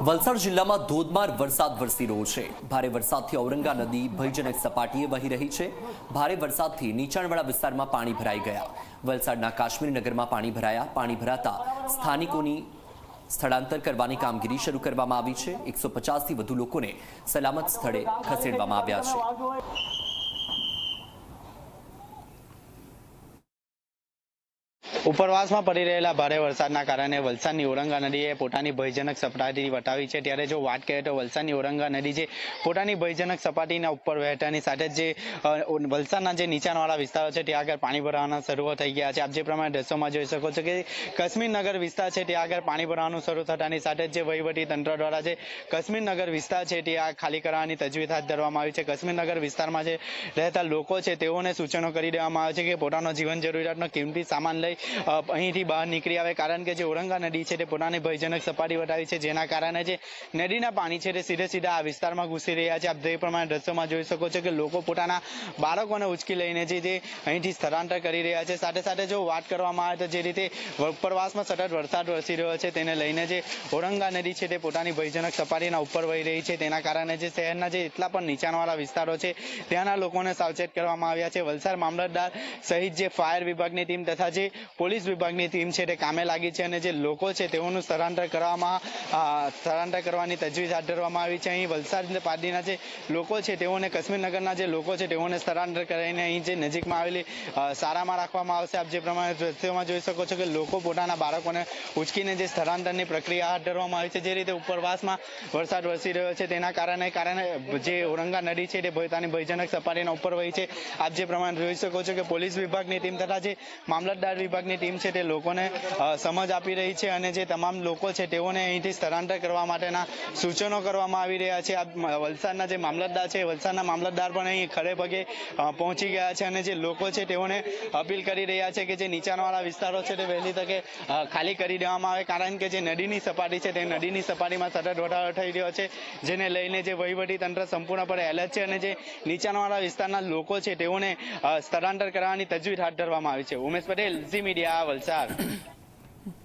વલસાડ જિલ્લામાં ધોધમાર વરસાદ વરસી રહ્યો છે. ભારે વરસાદથી ઔરંગા નદી, ભયજનક સપાટીએ વહી રહી છે. ભારે વરસાદથી નીચાણવાળા વિસ્તારમાં પાણી ભરાઈ ગયા. વલસાડના કાશ્મીર નગરમાં પાણી ભરાયા. પાણી ભરાતા સ્થાનિકોની સ્થળાંતર કરવાની કામગીરી શરૂ કરવામાં આવી છે. એકસો પચાસથી વધુ લોકોને સલામત સ્થળે ખસેડવામાં આવ્યા છે. ઉપરવાસમાં પડી રહેલા ભારે વરસાદના કારણે વલસાડની ઓરંગા નદીએ પોતાની ભયજનક સપાટી વટાવી છે. ત્યારે જો વાત કરીએ તો વલસાડની ઓરંગા નદી જે પોતાની ભયજનક સપાટીના ઉપર વહેતાની સાથે જ વલસાડના જે નીચાણવાળા વિસ્તારો છે, ત્યાં આગળ પાણી ભરાવાના શરૂ થઈ ગયા છે. આપ જે પ્રમાણે દ્રશ્યોમાં જોઈ શકો છો કે કાશ્મીર નગર વિસ્તાર છે, ત્યાં આગળ પાણી ભરાવાનું શરૂ થતાની સાથે જ વહીવટી તંત્ર દ્વારા જે કાશ્મીર નગર વિસ્તાર છે, ત્યાં ખાલી કરવાની તજવીજ હાથ ધરવામાં આવી છે. કાશ્મીરનગર વિસ્તારમાં જે રહેતા લોકો છે, તેઓને સૂચનો કરી દેવામાં આવે છે કે પોતાનો જીવન જરૂરિયાતનો કિંમતી સામાન લઈ અહીંથી બહાર નીકળી આવે. કારણ કે જે ઓરંગા નદી છે તે પોતાની ભયજનક સપાટી વટાવી છે, જેના કારણે જે નદીના પાણી છે તે સીધે સીધા આ વિસ્તારમાં ઘૂસી રહ્યા છે. આપ જે પ્રમાણે દ્રશ્યોમાં જોઈ શકો છો કે લોકો પોતાના બાળકોને ઉચકી લઈને જે જે અહીંથી સ્થળાંતર કરી રહ્યા છે. સાથે સાથે જો વાત કરવામાં આવે તો જે રીતે ઉપરવાસમાં સતત વરસાદ વરસી રહ્યો છે, તેને લઈને જે ઓરંગા નદી છે તે પોતાની ભયજનક સપાટીના ઉપર વહી રહી છે. તેના કારણે જે શહેરના જે એટલા પણ નીચાણવાળા વિસ્તારો છે, ત્યાંના લોકોને સાવચેત કરવામાં આવ્યા છે. વલસાડ મામલતદાર સહિત જે ફાયર વિભાગની ટીમ તથા જે પોલીસ વિભાગની ટીમ છે તે કામે લાગી છે અને જે લોકો છે તેઓનું સ્થળાંતર કરવામાં સ્થળાંતર કરવાની તજવીજ હાથ ધરવામાં આવી છે. અહીં વલસાડ પાર્ટીના જે લોકો છે તેઓને કાશ્મીર નગરના જે લોકો છે તેઓને સ્થળાંતર કરીને અહીં જે નજીકમાં આવેલી સારામાં રાખવામાં આવશે. આપ જે પ્રમાણે દ્રશ્યોમાં જોઈ શકો છો કે લોકો પોતાના બાળકોને ઉચકીને જે સ્થળાંતરની પ્રક્રિયા હાથ ધરવામાં આવી છે. જે રીતે ઉપરવાસમાં વરસાદ વરસી રહ્યો છે તેના કારણે કારણે જે ઓરંગા નદી છે તે પોતાની ભયજનક સપાટીના ઉપર વહી છે. આપ જે પ્રમાણે જોઈ શકો છો કે પોલીસ વિભાગની ટીમ તથા જે મામલતદાર વિભાગની ટીમ છે તે લોકોને સમજ આપી રહી છે અને જે તમામ લોકો છે તેઓને અહીંથી સ્થળાંતર કરવા માટેના સૂચનો કરવામાં આવી રહ્યા છે. આ વલસાડના જે મામલતદાર છે વલસાડના મામલતદાર પણ અહીં ખડે પગે પહોંચી ગયા છે અને જે લોકો છે તેઓને અપીલ કરી રહ્યા છે કે જે નીચાણવાળા વિસ્તારો છે તે વહેલી તકે ખાલી કરી દેવામાં આવે. કારણ કે જે નદીની સપાટી છે તે નદીની સપાટીમાં સતત વધારો થઈ રહ્યો છે, જેને લઈને જે વહીવટી તંત્ર સંપૂર્ણપણે એલર્ટ છે અને જે નીચાણવાળા વિસ્તારના લોકો છે તેઓને સ્થળાંતર કરવાની તજવીજ હાથ ધરવામાં આવી છે. ઉમેશ પટેલ, ઝી મીડિયા વલસાડ